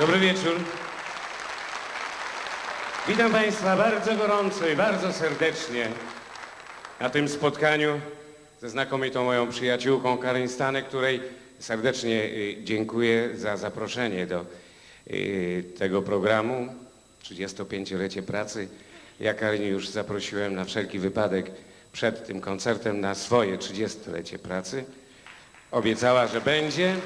Dobry wieczór. Witam Państwa bardzo gorąco i bardzo serdecznie na tym spotkaniu ze znakomitą moją przyjaciółką Karin Stanek, której serdecznie y, dziękuję za zaproszenie do y, tego programu. 35-lecie pracy. Ja Karin już zaprosiłem na wszelki wypadek przed tym koncertem na swoje 30-lecie pracy. Obiecała, że będzie.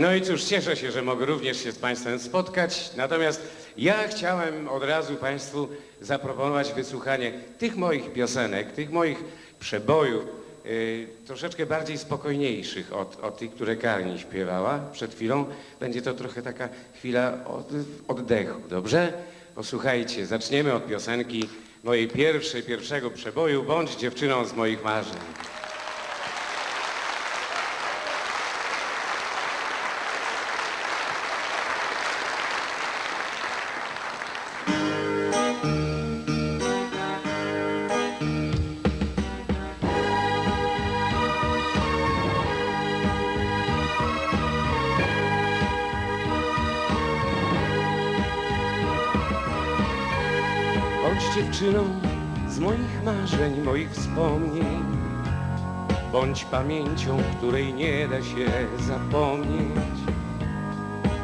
No i cóż, cieszę się, że mogę również się z Państwem spotkać. Natomiast ja chciałem od razu Państwu zaproponować wysłuchanie tych moich piosenek, tych moich przebojów, yy, troszeczkę bardziej spokojniejszych od, od tych, które Karni śpiewała przed chwilą. Będzie to trochę taka chwila od, oddechu, dobrze? Posłuchajcie, zaczniemy od piosenki mojej pierwszej, pierwszego przeboju, Bądź dziewczyną z moich marzeń. Bądź dziewczyną z moich marzeń, moich wspomnień. Bądź pamięcią, której nie da się zapomnieć.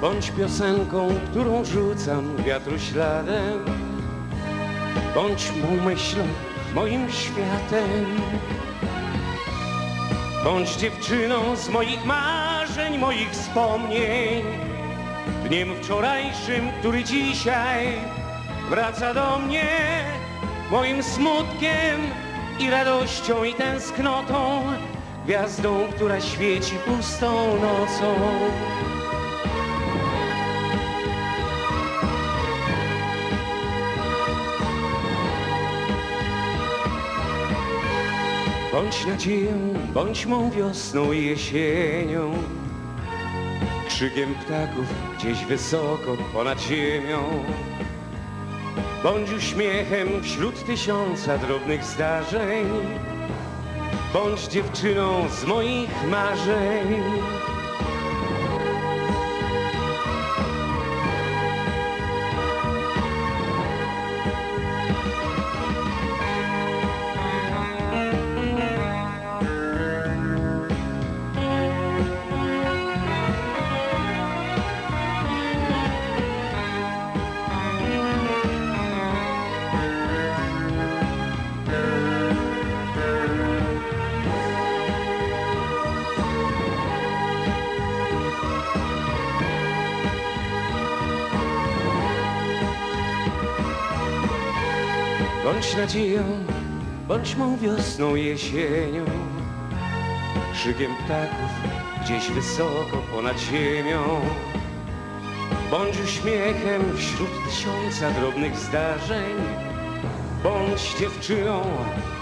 Bądź piosenką, którą rzucam wiatru śladem. Bądź mą myślą, moim światem. Bądź dziewczyną z moich marzeń, moich wspomnień. Dniem wczorajszym, który dzisiaj wraca do mnie moim smutkiem i radością i tęsknotą, gwiazdą, która świeci pustą nocą. Bądź nadzieją, bądź mą wiosną i jesienią, krzykiem ptaków gdzieś wysoko ponad ziemią. Bądź uśmiechem wśród tysiąca drobnych zdarzeń. Bądź dziewczyną z moich marzeń. Bądź nadzieją, bądź mą wiosną jesienią. Krzykiem ptaków gdzieś wysoko ponad ziemią. Bądź uśmiechem wśród tysiąca drobnych zdarzeń. Bądź dziewczyną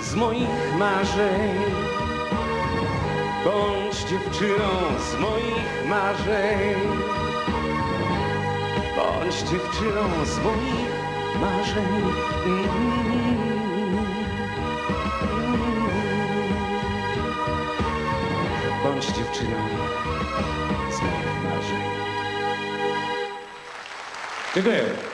z moich marzeń. Bądź dziewczyną z moich marzeń. Bądź dziewczyną z moich marzeń. Bądź dziewczyną z moich marzeń. Dziękuję.